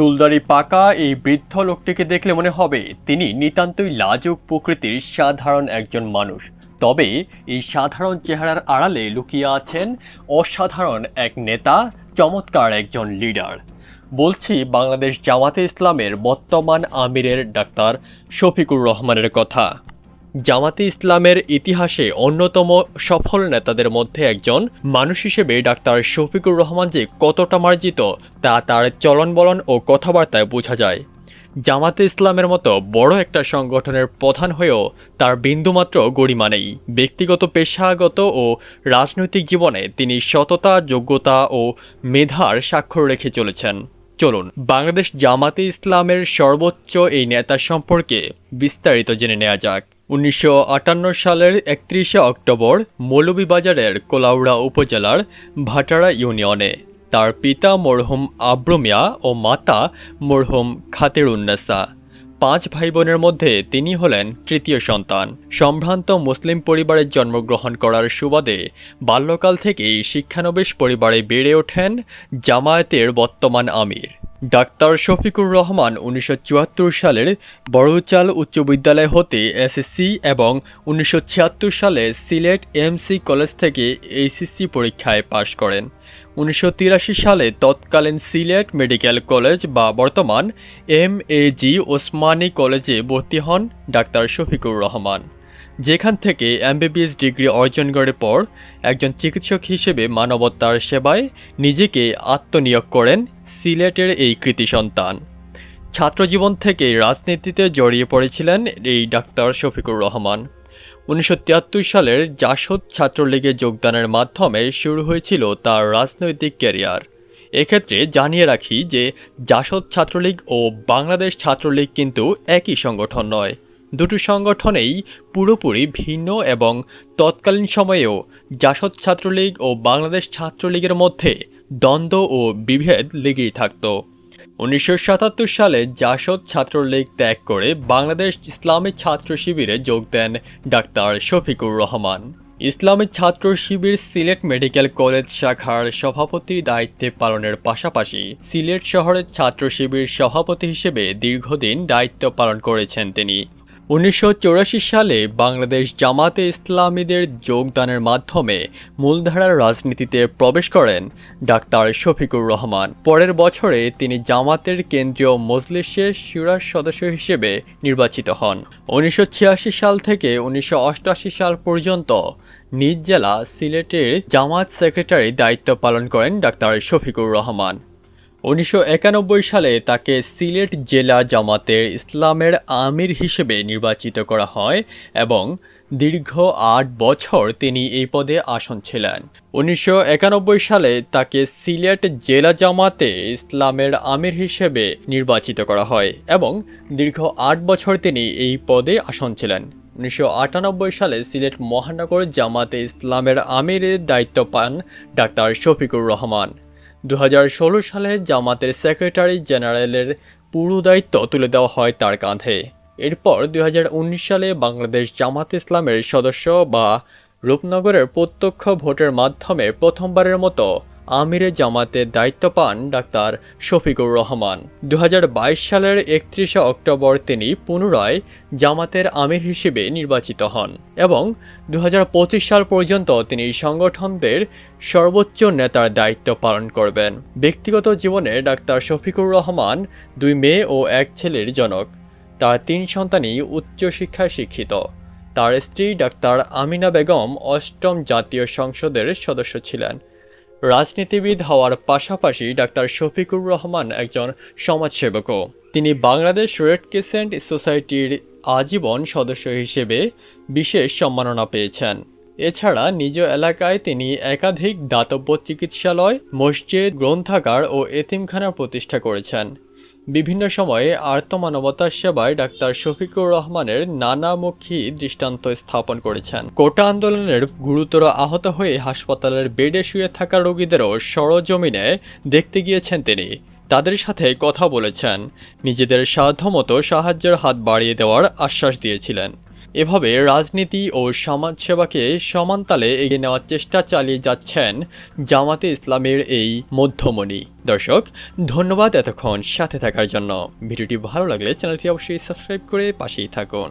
চুলদারি পাকা এই বৃদ্ধ লোকটিকে দেখলে মনে হবে তিনি নিতান্তই লাজুক প্রকৃতির সাধারণ একজন মানুষ। তবে এই সাধারণ চেহারার আড়ালে লুকিয়ে আছেন অসাধারণ এক নেতা, চমৎকার একজন লিডার। বলছি, বাংলাদেশ জামাতে ইসলামের বর্তমান আমিরের ডাক্তার শফিকুর রহমানের কথা। জামাতে ইসলামের ইতিহাসে অন্যতম সফল নেতাদের মধ্যে একজন মানুষ হিসেবে ডাক্তার শফিকুর রহমান যে কতটা মার্জিত তা তার চলন বলন ও কথাবার্তায় বোঝা যায়। জামাতে ইসলামের মতো বড় একটা সংগঠনের প্রধান হয়েও তার বিন্দুমাত্র গরিমা নেই। ব্যক্তিগত, পেশাগত ও রাজনৈতিক জীবনে তিনি সততা, যোগ্যতা ও মেধার স্বাক্ষর রেখে চলেছেন। চলুন, বাংলাদেশ জামাতে ইসলামের সর্বোচ্চ এই নেতা সম্পর্কে বিস্তারিত জেনে নেওয়া যাক। উনিশশো আটান্ন সালের একত্রিশে অক্টোবর মৌলভীবাজারের কোলাউড়া উপজেলার ভাটারা ইউনিয়নে তার পিতা মরহুম আব্রমিয়া ও মাতা মরহুম খাতেরুন্নেসা পাঁচ ভাই বোনের মধ্যে তিনি হলেন তৃতীয় সন্তান। সম্ভ্রান্ত মুসলিম পরিবারে জন্মগ্রহণ করার সুবাদে বাল্যকাল থেকেই শিক্ষানবিশ পরিবারে বেড়ে ওঠেন জামায়াতের বর্তমান আমির। ডাক্তার শফিকুর রহমান উনিশশো চুয়াত্তর সালের বড়চাল উচ্চ বিদ্যালয় হতে এসএসসি এবং উনিশশো ছিয়াত্তর সালে সিলেট এমসি কলেজ থেকে এইচএসসি পরীক্ষায় পাশ করেন। উনিশশো তিরাশি সালে তৎকালীন সিলেট মেডিকেল কলেজ বা বর্তমান এম এ জি ওসমানী কলেজে ভর্তি হন ডাক্তার শফিকুর রহমান। যেখান থেকে এমবিবিএস ডিগ্রি অর্জন করার পর একজন চিকিৎসক হিসেবে মানবতার সেবায় নিজেকে আত্মনিয়োগ করেন সিলেটের এই কৃতি সন্তান। ছাত্রজীবন থেকে রাজনীতিতে জড়িয়ে পড়েছিলেন এই ডাক্তার শফিকুর রহমান। উনিশশো তিয়াত্তর সালের জাসদ ছাত্রলীগে যোগদানের মাধ্যমে শুরু হয়েছিল তার রাজনৈতিক ক্যারিয়ার। এক্ষেত্রে জানিয়ে রাখি যে, জাসদ ছাত্রলীগ ও বাংলাদেশ ছাত্রলীগ কিন্তু একই সংগঠন নয়। দুটো সংগঠনেই পুরোপুরি ভিন্ন এবং তৎকালীন সময়েও জাসদ ছাত্রলীগ ও বাংলাদেশ ছাত্রলীগের মধ্যে দ্বন্দ্ব ও বিভেদ লেগেই থাকত। উনিশশো সাতাত্তর সালে জাসদ ছাত্রলীগ ত্যাগ করে বাংলাদেশ ইসলামী ছাত্র শিবিরে যোগ দেন ডাক্তার শফিকুর রহমান। ইসলামী ছাত্র শিবির সিলেট মেডিকেল কলেজ শাখার সভাপতির দায়িত্বে পালনের পাশাপাশি সিলেট শহরের ছাত্র শিবির সভাপতি হিসেবে দীর্ঘদিন দায়িত্ব পালন করেছেন তিনি। উনিশশো চুরাশি সালে বাংলাদেশ জামাতে ইসলামীদের যোগদানের মাধ্যমে মূলধারার রাজনীতিতে প্রবেশ করেন ডাক্তার শফিকুর রহমান। পরের বছরে তিনি জামাতের কেন্দ্রীয় মজলিসের সুরার সদস্য হিসেবে নির্বাচিত হন। উনিশশো ছিয়াশি সাল থেকে উনিশশো অষ্টআশি সাল পর্যন্ত নিজ জেলা সিলেটের জামাত সেক্রেটারি দায়িত্ব পালন করেন ডাক্তার শফিকুর রহমান। উনিশশো একানব্বই সালে তাকে সিলেট জেলা জামাতের ইসলামের আমির হিসেবে নির্বাচিত করা হয় এবং দীর্ঘ আট বছর তিনি এই পদে আসন ছিলেন। উনিশশো একানব্বই সালে তাকে সিলেট জেলা জামাতে ইসলামের আমির হিসেবে নির্বাচিত করা হয় এবং দীর্ঘ আট বছর তিনি এই পদে আসন ছিলেন। উনিশশো আটানব্বই সালে সিলেট মহানগর জামাতে ইসলামের আমিরের দায়িত্ব পান ডাক্তার শফিকুর রহমান। দু হাজার ষোলো সালে জামাতের সেক্রেটারি জেনারেলের পুরো দায়িত্ব তুলে দেওয়া হয় তার কাঁধে। এরপর দু হাজার উনিশ সালে বাংলাদেশ জামাত ইসলামের সদস্য বা রূপনগরের প্রত্যক্ষ ভোটের মাধ্যমে প্রথমবারের মতো আমিরে জামাতের দায়িত্ব পান ডাক্তার শফিকুর রহমান। দু হাজার বাইশ সালের একত্রিশে অক্টোবর তিনি পুনরায় জামাতের আমির হিসেবে নির্বাচিত হন এবং দু হাজার পঁচিশ সাল পর্যন্ত তিনি সংগঠনদের সর্বোচ্চ নেতার দায়িত্ব পালন করবেন। ব্যক্তিগত জীবনে ডাক্তার শফিকুর রহমান দুই মেয়ে ও এক ছেলের জনক। তার তিন সন্তানই উচ্চশিক্ষায় শিক্ষিত। তার স্ত্রী ডাক্তার আমিনা বেগম অষ্টম জাতীয় সংসদের সদস্য ছিলেন। রাজনীতিবিদ হওয়ার পাশাপাশি ডাক্তার শফিকুর রহমান একজন সমাজসেবকও। তিনি বাংলাদেশ রেড ক্রিসেন্ট সোসাইটির আজীবন সদস্য হিসেবে বিশেষ সম্মাননা পেয়েছেন। এছাড়া নিজ এলাকায় তিনি একাধিক দাতব্য চিকিৎসালয়, মসজিদ, গ্রন্থাগার ও এতিমখানা প্রতিষ্ঠা করেছেন। বিভিন্ন সময়ে আর্তমানবতার সেবায় ডাক্তার শফিকুর রহমানের নানামুখী দৃষ্টান্ত স্থাপন করেছেন। কোটা আন্দোলনের গুরুতর আহত হয়ে হাসপাতালের বেডে শুয়ে থাকা রোগীদেরও সরজমিনে দেখতে গিয়েছেন তিনি। তাদের সাথে কথা বলেছেন। নিজেদের সাধ্যমতো সাহায্যের হাত বাড়িয়ে দেওয়ার আশ্বাস দিয়েছিলেন। এভাবে রাজনীতি ও সমাজসেবাকে সমানতালে এগিয়ে নেওয়ার চেষ্টা চালিয়ে যাচ্ছেন জামাতে ইসলামের এই মধ্যমণি। দর্শক, ধন্যবাদ এতক্ষণ সাথে থাকার জন্য। ভিডিওটি ভালো লাগলে চ্যানেলটি অবশ্যই সাবস্ক্রাইব করে পাশেই থাকুন।